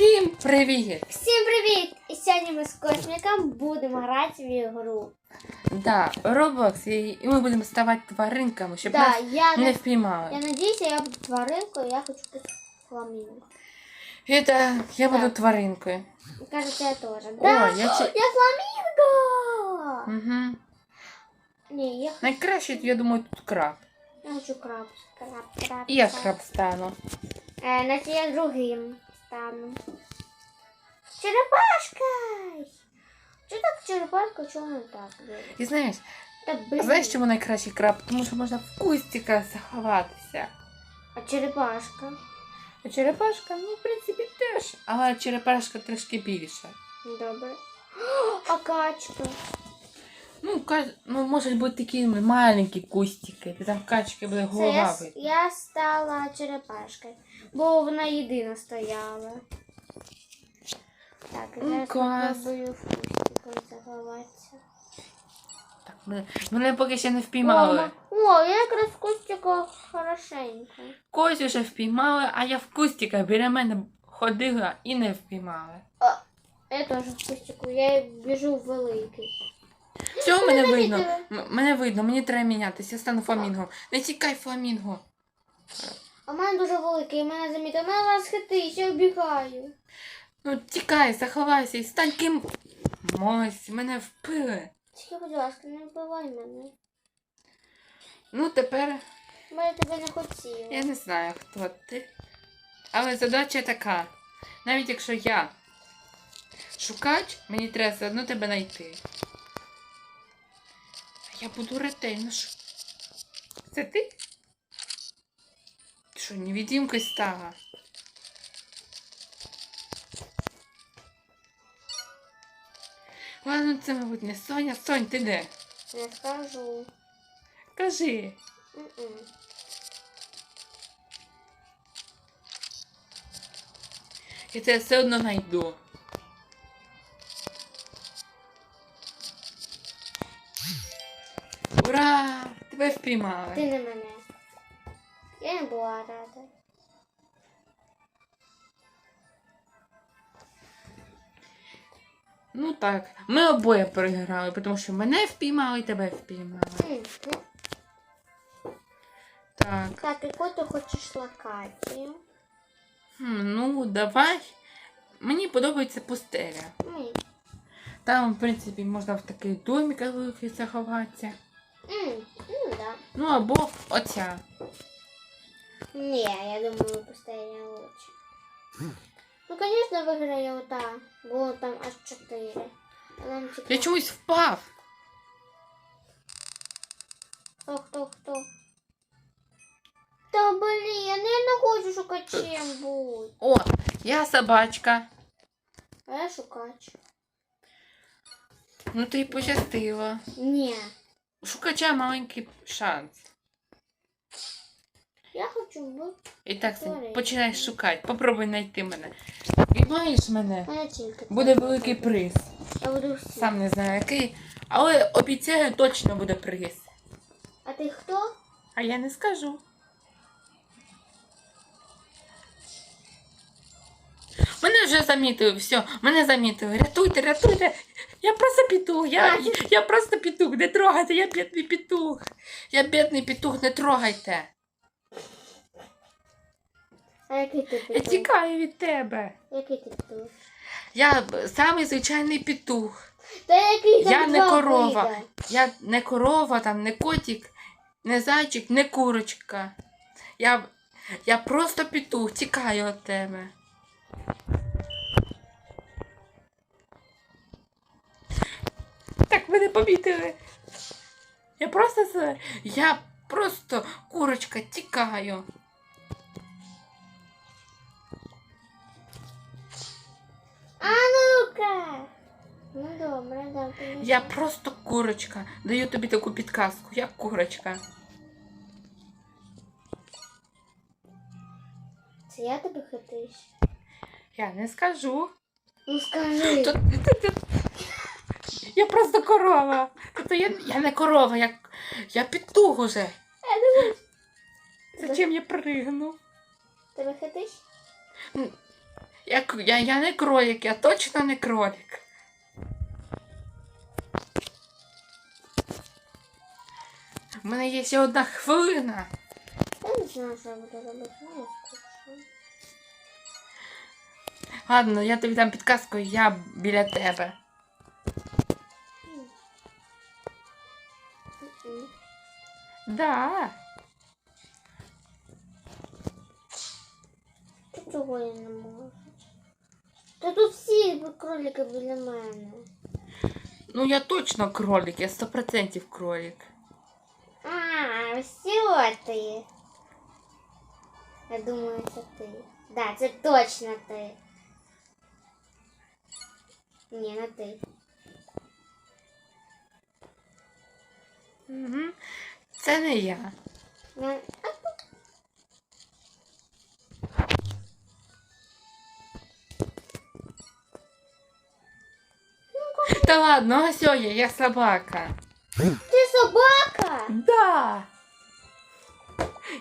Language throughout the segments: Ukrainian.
Всім привіт! Всім привіт! І сьогодні ми з косміком будемо грати в ігру. Да, Roblox, і і ми будемо ставати тваринками, щоб Да, нас я, не впіймали. я надіюся, я буду тваринкою, я хочу бути фламінго. Да, я буду Так. тваринкою. Кажете, я теж. О, Да, я чи- я фламінго! Угу. Ні, я, Найкраще, я думаю, тут краб. я хочу краб. Краб, краб, І я краб стану. Е, значить я другим стану. Черепашка! Чого так черепашка, чого не так? І знаєш, Та блін. знаєш, чому найкращий краб? Тому що можна в кустиках заховатися. А черепашка? А черепашка, ну, в принципі, теж. Але черепашка трішки більша. Добре. А качка? Ну, ка... ну, можуть бути такі маленькі кустики, де там качки буде Це голова я, я стала черепашкою, бо вона єдина стояла. Так, Ну, зараз клас. спробую в кустиком заховатися. Так, мене, мене поки ще не впіймали. ма- О, я якраз в кустиках хорошенько. Когось уже впіймали, а я в кустиках біля мене ходила і не впіймали. Я теж в кустику, я біжу в великий. Цього мене Мене видно. М- Мене видно, мені треба мінятися, я стану фламінго. Не тікай, фламінго. А в мене дуже великий, мене замітив. Мене вас хитить, я вбігаю. Ну тікай, заховайся і стань ким. Мось, мене впили. Тільки, будь ласка, не вбивай мене. Ну тепер Бо я тебе не хотіла. я не знаю, хто ти. Але задача така. Навіть якщо я шукач, мені треба все одно тебе знайти. Я буду ретельно. Це ти? Ти що, невидимкою стала? Ладно, це, мабуть, не Соня. Сонь, ти де? Не скажу. Кажи. Я тебе все одно знайду. Впіймали. Ти не мене. Я не була рада. Ну так, ми обоє переграли, тому що мене впіймали і тебе впіймали. Так. Так, яку ти хочеш локацію? Хм, ну, давай. Мені подобається пустеля. М, Там, в принципі, можна в домиках великих заховатися. м, Ну, да. Ну або оця. Ні, я думаю, постійно лучше. Ну, звісно, виграє ота. Було там аж 4. А нам Я цікаво. чомусь впав. Хто, хто, хто? Та блін, я не хочу шукачем бути. О, я собачка. А я шукач. Ну ти пощастило. Ні. Шукача маленький шанс. Я хочу бути. І так починаєш шукати. Попробуй знайти мене. Відмаєш мене, буде великий приз. Я буду всі. Сам не знаю який, але обіцяю, точно буде приз. А ти хто? А я не скажу. Мене вже замітили, все, мене замітили. Рятуйте, рятуйте. Я просто петух, я, я просто петух, не трогайте, я бідний петух. Я бідний петух, не трогайте. А який ти Я тікаю від тебе. Який ти петух? Я самий звичайний петух. Та який там Я не два корова. вида? Я не корова, там, не котик, не зайчик, не курочка. Я, я просто петух, тікаю від тебе. Так мене помітили. Я просто я просто курочка тікаю. А ну-ка! Ну добре, добре. Я просто курочка. Даю тобі таку підказку. Я курочка. Це я тебе хитиш? Я не скажу. Ну скажи. Я просто корова. Тобто я, я не корова, я, я петух уже. Зачем я пригну? Тебе хитиш? Я, я, я не кролик, я точно не кролик. У мене є ще одна хвилина. Я не знаю, що я буду робити. Ну, я. Ладно, тобі дам підказку, я біля тебе. Да. Ти чого я не можу? Та тут всі кролики біля мене. Ну я точно кролик, я сто процентів кролик. А, все ти. Я думаю, це ти. Да, це точно ти. Ні, не ти. Угу. Це не я. Не- Та ладно, ось я, я собака. Ти собака? Да.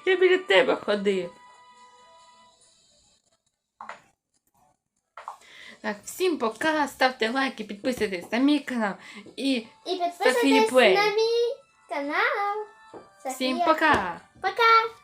Я біля тебе ходив. Так, всім пока, ставте лайки, підписуйтесь на мій канал і І Софія підписуйтесь Плей. на мій канал. всім пока! Пока.